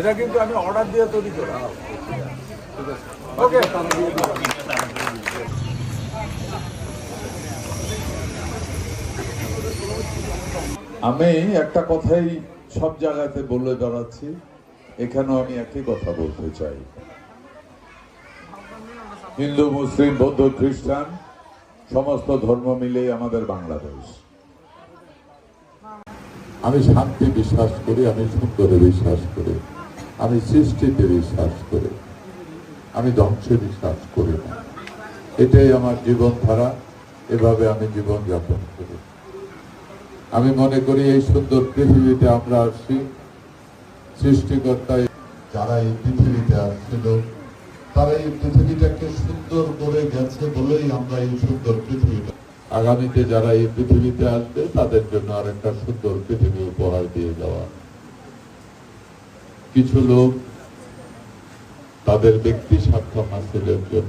এটা কিন্তু আমি অর্ডার দিয়ে তৈরি করি। ওকে আমি একটা কথাই সব জায়গাতে বলে দাঁড়াচ্ছি এখানেও আমি একই কথা বলতে চাই। হিন্দু মুসলিম বৌদ্ধ খ্রিস্টান সমস্ত ধর্ম মিলেই আমাদের বাংলাদেশ। আমি শান্তি বিশ্বাস করি আমি সুন্দরে বিশ্বাস করি। আমি সৃষ্টিতে বিশ্বাস করি। আমি ধ্বংসে বিশ্বাস করি না। এটাই আমার জীবনধারা, এভাবে আমি জীবন যাপন করি। আমি মনে করি এই সুন্দর পৃথিবীতে আমরা আসছি সৃষ্টিকর্তা যারা এই পৃথিবীতে আসছিল, তারা এই পৃথিবীটাকে সুন্দর করে গেছে বলেই আমরা এই সুন্দর পৃথিবীটা আগামীতে যারা এই পৃথিবীতে আসবে, তাদের জন্য আরেকটা সুন্দর পৃথিবী উপহার দিয়ে যাওয়া কিছু লোক তাদের ব্যক্তি স্বার্থ হাসিলের জন্য